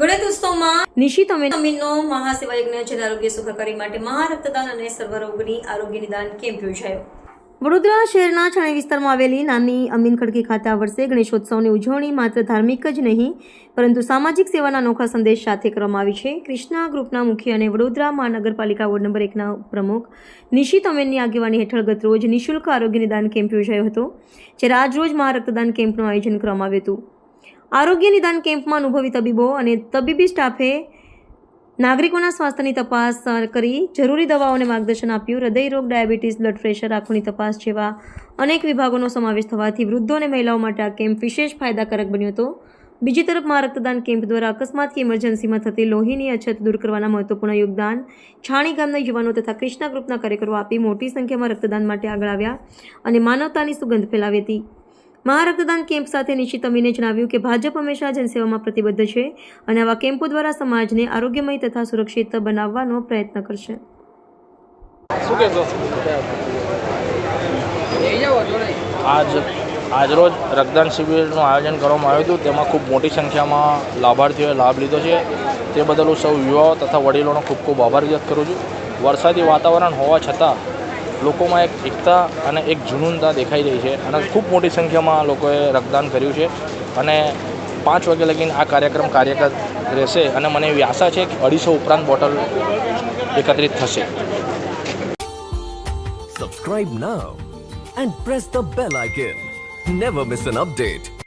ગણેશ ઉત્સવમાં નિશિત અમે અમીનનો આરોગ્ય સુખાકારી માટે મહારક્તદાન અને સર્વરોગની આરોગ્ય નિદાન કેમ્પ યોજાયો? વડોદરા શહેરના છાણી વિસ્તારમાં આવેલી નાની અમીન ખડકી ખાતે આ વર્ષે ગણેશોત્સવની ઉજવણી માત્ર ધાર્મિક જ નહીં, પરંતુ સામાજિક સેવાના અનોખા સંદેશ સાથે કરવામાં આવી છે. ક્રિષ્ના ગ્રુપના મુખ્ય અને વડોદરા મહાનગરપાલિકા વોર્ડ નંબર એકના પ્રમુખ નિશિત અમીનની આગેવાની હેઠળ ગતરોજ નિઃશુલ્ક આરોગ્ય નિદાન કેમ્પ યોજાયો હતો, જ્યારે આજરોજ મહારક્તદાન કેમ્પનું આયોજન કરવામાં આવ્યું હતું. આરોગ્ય નિદાન કેમ્પમાં અનુભવી તબીબો અને તબીબી સ્ટાફે નાગરિકોના સ્વાસ્થ્યની તપાસ કરી જરૂરી દવાઓને માર્ગદર્શન આપ્યું. હૃદયરોગ, ડાયાબિટીસ, બ્લડ પ્રેશર, આંખોની તપાસ જેવા અનેક વિભાગોનો સમાવેશ થવાથી વૃદ્ધો અને મહિલાઓ માટે આ કેમ્પ વિશેષ ફાયદાકારક બન્યો હતો. બીજી તરફ મહા રક્તદાન કેમ્પ દ્વારા અકસ્માત કે ઇમરજન્સીમાં થતી લોહીની અછત દૂર કરવાના મહત્વપૂર્ણ યોગદાન છાણી ગામના યુવાનો તથા કૃષ્ણા ગ્રુપના કાર્યકરો આપી મોટી સંખ્યામાં રક્તદાન માટે આગળ આવ્યા અને માનવતાની સુગંધ ફેલાવી હતી. મહા રક્તદાન કેમ્પ સાથે નિશ્ચિત અમીને જણાવ્યું કે ભાજપ હંમેશા જનસેવામાં પ્રતિબદ્ધ છે અને આવા કેમ્પો દ્વારા સમાજને આરોગ્યમય તથા સુરક્ષિત બનાવવાનો પ્રયત્ન કરશે. આજ આજરોજ રક્તદાન શિબિરનું આયોજન કરવામાં આવ્યું હતું. તેમાં ખૂબ મોટી સંખ્યામાં લાભાર્થીઓએ લાભ લીધો છે. તે બદલ હું સૌ યુવાઓ તથા વડીલોનો ખૂબ ખૂબ આભાર વ્યક્ત કરું છું. વરસાદી વાતાવરણ હોવા છતાં લોકોમાં એક એકતા અને એક જુનૂનતા દેખાઈ રહી છે અને ખૂબ મોટી સંખ્યામાં લોકોએ રક્તદાન કર્યું છે. અને પાંચ વાગે લગીને આ કાર્યક્રમ કાર્યરત રહેશે અને મને એવી આશા છે કે અઢીસો ઉપરાંત બોટલ એકત્રિત થશે. Subscribe now and press the bell icon never miss an update.